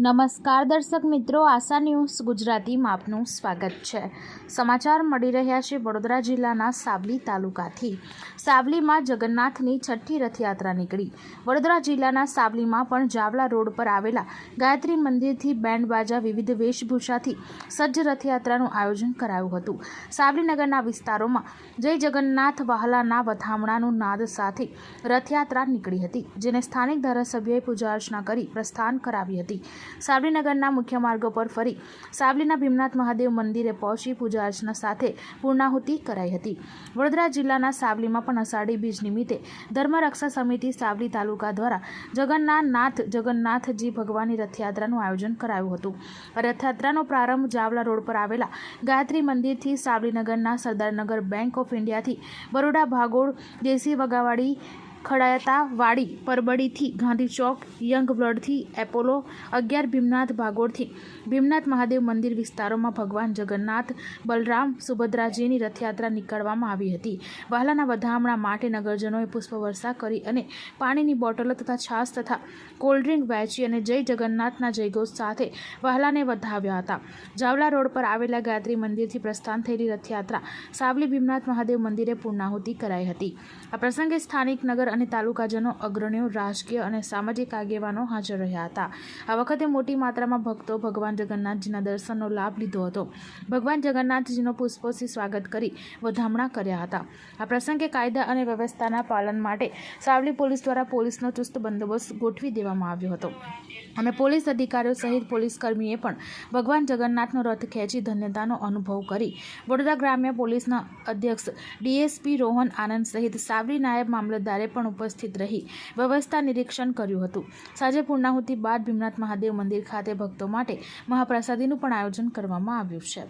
નમસ્કાર દર્શક મિત્રો, આશા ન્યૂઝ ગુજરાતીમાં આપનું સ્વાગત છે. સમાચાર મળી રહ્યા છે વડોદરા જિલ્લાના સાવલી તાલુકાથી. સાવલીમાં જગન્નાથની છઠ્ઠી રથયાત્રા નીકળી. વડોદરા જિલ્લાના સાવલીમાં પણ જાવલા રોડ પર આવેલા ગાયત્રી મંદિરથી બેન્ડ બાજા વિવિધ વેશભૂષાથી સજ્જ રથયાત્રાનું આયોજન કરાયું હતું. સાવલીનગરના વિસ્તારોમાં જય જગન્નાથ વહાલાના વધામણાનું નાદ સાથે રથયાત્રા નીકળી હતી, જેને સ્થાનિક ધારાસભ્યએ પૂજા અર્ચના કરી પ્રસ્થાન કરાવી હતી. સાવલીનગરના મુખ્ય માર્ગો પર ફરી સાવલીના ભીમનાથ મહાદેવ મંદિરે પહોંચી પૂજા અર્ચના સાથે પૂર્ણાહુતિ કરાઈ હતી. વડોદરા જિલ્લાના સાવલીમાં પણ અષાઢી બીજ નિમિત્તે ધર્મરક્ષા સમિતિ સાવલી તાલુકા દ્વારા જગન્નાથ જગન્નાથજી ભગવાનની રથયાત્રાનું આયોજન કરાયું હતું. રથયાત્રાનો પ્રારંભ જાવલા રોડ પર આવેલા ગાયત્રી મંદિરથી સાવલીનગરના સરદારનગર બેંક ઓફ ઇન્ડિયાથી બરોડા ભાગોળ દેશી વગાવાડી ખડાયતા વાડી પરબડીથી ગાંધી ચોક, યંગ બ્લડથી એપોલો અગિયાર ભીમનાથ ભાગોળથી. ભીમનાથ મહાદેવ મંદિર વિસ્તારોમાં ભગવાન જગન્નાથ, બલરામ, સુભદ્રાજીની રથયાત્રા નીકળવામાં આવી હતી. વહાલાના વધામણા માટે નગરજનોએ પુષ્પવર્ષા કરી અને પાણીની બોટલો તથા છાશ તથા કોલ્ડ્રિંક વહેંચી અને જય જગન્નાથના જયઘોષ સાથે વહાલાને વધાવ્યા હતા. જાવલા રોડ પર આવેલા ગાયત્રી મંદિરથી પ્રસ્થાન થયેલી રથયાત્રા સાવલી ભીમનાથ મહાદેવ મંદિરે પૂર્ણાહુતિ કરાઈ હતી. આ પ્રસંગે સ્થાનિક નગર અને તાલુકાજનો અગ્રણીઓ રાજકીય અને સામાજિક આગેવાનો હાજર રહ્યા હતા. આ વખતે મોટી માત્રામાં ભક્તો ભગવાન જગન્નાથજીના દર્શનનો લાભ લીધો હતો. ભગવાન જગન્નાથજીનો પુષ્પોથી સ્વાગત કરી વધામણા કર્યા હતા. આ પ્રસંગે કાયદા અને વ્યવસ્થાના પાલન માટે સાવલી પોલીસ દ્વારા પોલીસનો ચુસ્ત બંદોબસ્ત ગોઠવી દેવામાં આવ્યો હતો. અને પોલીસ અધિકારીઓ સહિત પોલીસ કર્મીએ પણ ભગવાન જગન્નાથનો રથ ખેંચી ધન્યતાનો અનુભવ કરી. વડોદરા ગ્રામ્ય પોલીસના અધ્યક્ષ ડીએસપી રોહન આનંદ સહિત સાવલી નાયબ મામલતદારે પણ ઉપસ્થિત રહી વ્યવસ્થા નિરીક્ષણ કર્યું હતું. સાંજે પૂર્ણાહુતિ બાદ ભીમનાથ મહાદેવ મંદિર ખાતે ભક્તો માટે મહાપ્રસાદીનું પણ આયોજન કરવામાં આવ્યું છે.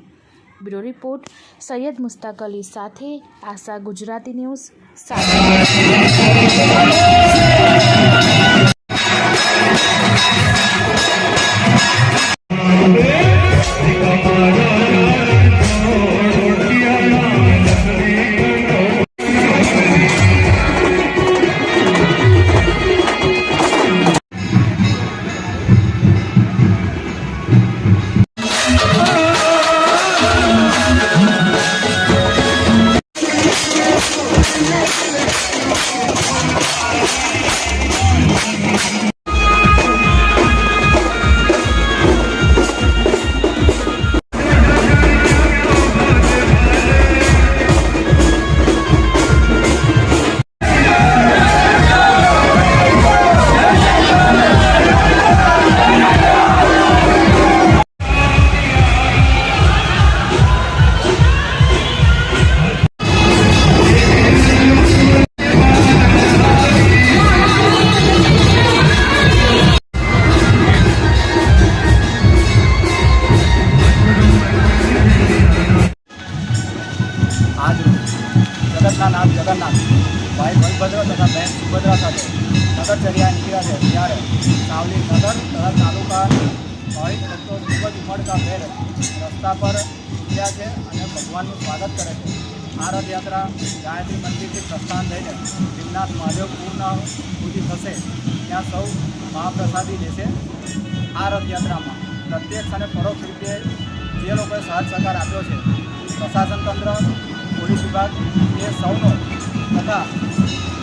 બ્યુરો રિપોર્ટ, સૈયદ મુસ્તાક અલી સાથે આશા ગુજરાતી ન્યૂઝ સાથે જગન્નાથ ભાઈ બલભદ્ર તથા બહેન સુભદ્રા સાથે નગરચર્યા નીકળ્યા છે. ત્યારે સાવલી નગર તથા તાલુકા ભાવિક ભક્તો ખૂબ જ ઉમળકા ભેર રસ્તા પર નીકળ્યા છે અને ભગવાનનું સ્વાગત કરે છે. આ રથયાત્રા ગાયત્રી મંદિરથી પ્રસ્થાન લઈને ભીમનાથ મહાદેવ પૂર્ણ સુધી થશે. ત્યાં સૌ મહાપ્રસાદી લેશે આ રથયાત્રામાં પ્રત્યક્ષ અને પરોક્ષ રીતે જે લોકોએ સાથ સહકાર આપ્યો છે પ્રશાસન તંત્ર પોલીસ વિભાગ એ સૌનો તથા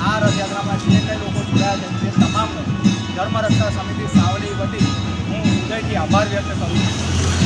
આ રથયાત્રામાં જે કંઈ લોકો જોડાયા છે તે તમામનો ધર્મરક્ષા સમિતિ સાવલી વતી હું હૃદયથી આભાર વ્યક્ત કરું છું.